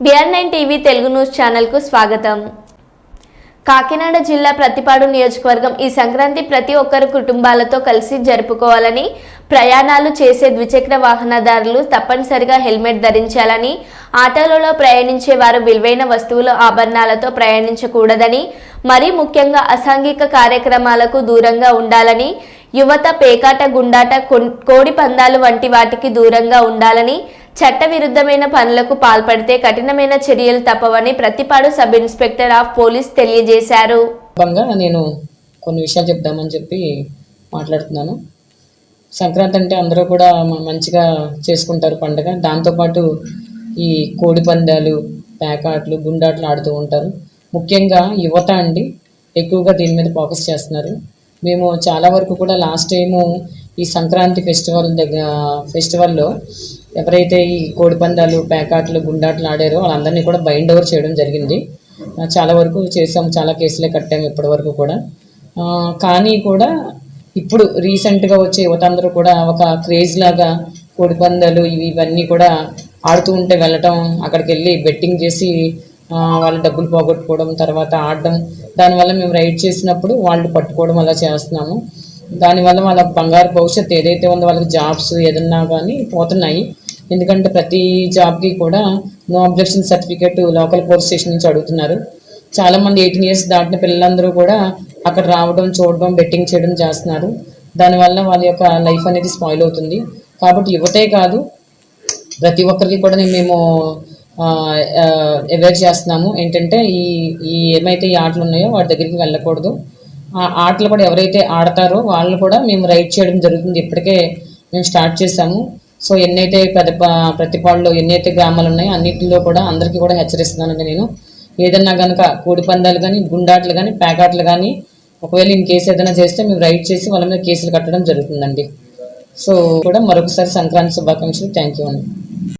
BR nine TV Telugu news ఛానల్కు స్వాగతం. కాకినాడ జిల్లా ప్రతిపాడు నియోజకవర్గం ఈ సంక్రాంతి ప్రతి ఒక్కరు కుటుంబాలతో కలిసి జరుపుకోవాలని ప్రయాణాలు చేసే ద్విచక్ర వాహనదారులు తప్పనిసరిగా హెల్మెట్ ధరించాలని ఆటోలలో ప్రయాణించే వారు విలువైన వస్తువుల ఆభరణాలతో ప్రయాణించకూడదని మరీ ముఖ్యంగా అసాంఘిక కార్యక్రమాలకు దూరంగా ఉండాలని యువత పేకాట గుండాట కోడి పందాలు వంటి వాటికి దూరంగా ఉండాలని చట్టవిరుద్ధమైన పనులకు పాల్పడితే కఠినమైన చర్యలు తప్పవని Prathipadu sub inspector of police తెలియజేశారు. నేను కొన్ని విషయాలు చెప్దామని చెప్పి మాట్లాడుతున్నాను. సంక్రాంతి అంటే అందరూ కూడా మంచిగా చేసుకుంటారు పండుగ. దాంతోపాటు ఈ కోడి పందాలు పేకాట్లు గుండాట్లు ఆడుతూ ఉంటారు. ముఖ్యంగా యువత అండి ఎక్కువగా దీని మీద ఫోకస్ చేస్తున్నారు. మేము చాలా వరకు కూడా లాస్ట్ టైము ఈ సంక్రాంతి ఫెస్టివల్ దగ్గర ఫెస్టివల్లో ఎవరైతే ఈ కోడిపందాలు పేకాట్లు గుండాట్లు ఆడారో వాళ్ళందరినీ కూడా బైండ్ ఓవర్ చేయడం జరిగింది. చాలా వరకు చేసాం చాలా కేసులే కట్టాము ఇప్పటి వరకు కూడా. కానీ కూడా ఇప్పుడు రీసెంట్గా వచ్చే యువత అందరూ కూడా ఒక క్రేజ్ లాగా కోడిపందాలు ఇవి ఇవన్నీ కూడా ఆడుతూ ఉంటే వెళ్ళటం అక్కడికి వెళ్ళి బెట్టింగ్ చేసి వాళ్ళ డబ్బులు పోగొట్టుకోవడం తర్వాత ఆడడం దానివల్ల మేము రైడ్ చేసినప్పుడు వాళ్ళు పట్టుకోవడం అలా చేస్తున్నాము. దానివల్ల వాళ్ళ బంగారు భవిష్యత్తు ఏదైతే ఉందో వాళ్ళకి జాబ్స్ ఏదన్నా కానీ పోతున్నాయి. ఎందుకంటే ప్రతి జాబ్కి కూడా no objection certificate local police station నుంచి అడుగుతున్నారు. చాలా మంది ఎయిటీన్ ఇయర్స్ దాటిన పిల్లలందరూ కూడా అక్కడ రావడం చూడడం బెట్టింగ్ చేయడం చేస్తున్నారు. దానివల్ల వాళ్ళ యొక్క లైఫ్ అనేది స్పాయిల్ అవుతుంది. కాబట్టి యువతే కాదు ప్రతి ఒక్కరికి కూడా మేము అవేర్ చేస్తున్నాము. ఏంటంటే ఈ ఈ ఏమైతే ఈ ఆటలు ఉన్నాయో వాటి దగ్గరికి వెళ్ళకూడదు. ఆ ఆటలు కూడా ఎవరైతే ఆడతారో వాళ్ళు కూడా మేము రైడ్ చేయడం జరుగుతుంది. ఇప్పటికే మేము స్టార్ట్ చేసాము సో ఎన్నైతే పెద్ద ప్రతిపాడులో ఎన్నైతే గ్రామాలు ఉన్నాయో అన్నిటిలో కూడా అందరికీ కూడా హెచ్చరిస్తున్నానండి నేను. ఏదన్నా కనుక కోడి పందాలు కానీ గుండాట్లు కానీ ప్యాకాట్లు కానీ ఒకవేళ ఇన్ కేసు ఏదైనా చేస్తే మేము రైడ్ చేసి వాళ్ళ మీద కేసులు కట్టడం జరుగుతుందండి. సో కూడా మరొకసారి సంక్రాంతి శుభాకాంక్షలు. థ్యాంక్ యూ అండి.